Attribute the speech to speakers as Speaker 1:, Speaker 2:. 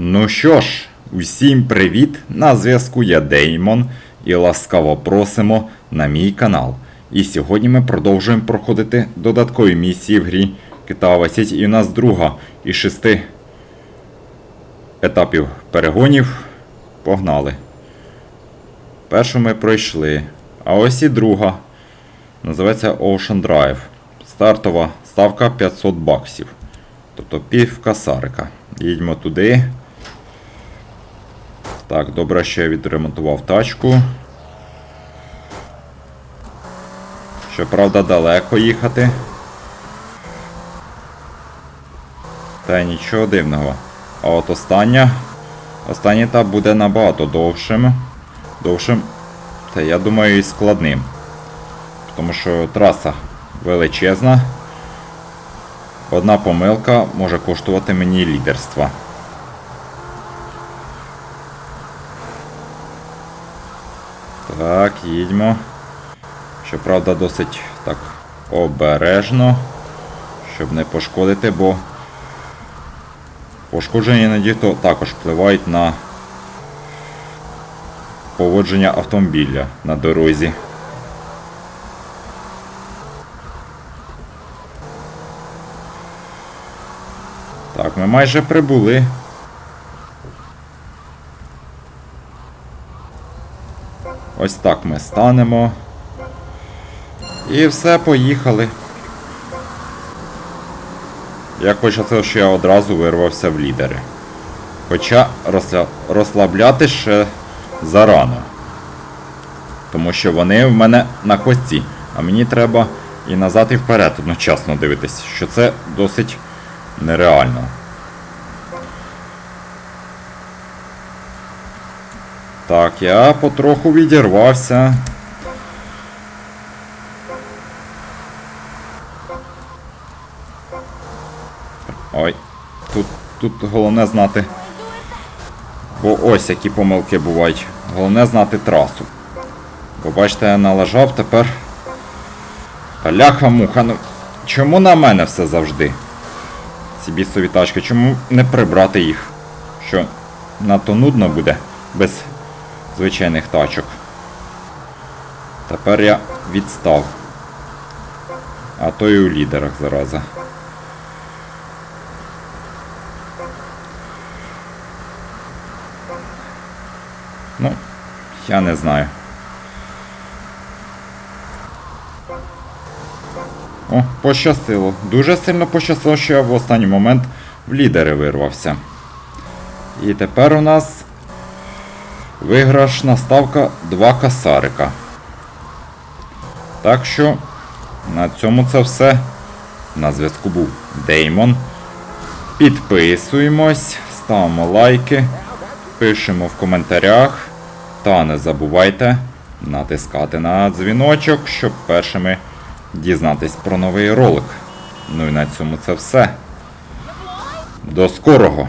Speaker 1: Ну що ж, усім привіт! На зв'язку я Деймон і ласкаво просимо на мій канал. І сьогодні ми продовжуємо проходити додаткові місії в грі Vice City. І у нас друга із шести етапів перегонів. Погнали. Першу ми пройшли. А ось і друга. Називається Ocean Drive. Стартова ставка 500 баксів. Тобто пів касарика. Їдьмо туди. Так, добре, що я відремонтував тачку. Щоправда, далеко їхати. Та нічого дивного. А от остання. Останній етап буде набагато довшим. Довшим. Та я думаю і складним. Тому що траса величезна. Одна помилка може коштувати мені лідерства. Так, їдьмо. Щоправда, досить так обережно, щоб не пошкодити, бо пошкодження іноді то також впливають на поводження автомобіля на дорозі. Так, ми майже прибули. Ось так ми станемо. І все, поїхали. Як почалося, що я одразу вирвався в лідери. Хоча розслабляти ще зарано. Тому що вони в мене на хвості. А мені треба і назад, і вперед одночасно дивитись, що це досить нереально. Так, я потроху відірвався. Ой, тут, тут головне знати. Бо ось які помилки бувають. Головне знати трасу. Бо бачите, я налажав тепер. Ляха муха, ну чому на мене все завжди? Ці бісові тачки, чому не прибрати їх? Що надто нудно буде без звичайних тачок. Тепер я відстав. А то і у лідерах зараза. Ну, я не знаю. О, пощастило. Дуже сильно пощастило, що я в останній момент в лідери вирвався. І тепер у нас виграшна ставка 2 касарика. Так що на цьому це все. На зв'язку був Деймон. Підписуємось, ставимо лайки, пишемо в коментарях. Та не забувайте натискати на дзвіночок, щоб першими дізнатись про новий ролик. Ну і на цьому це все. До скорого!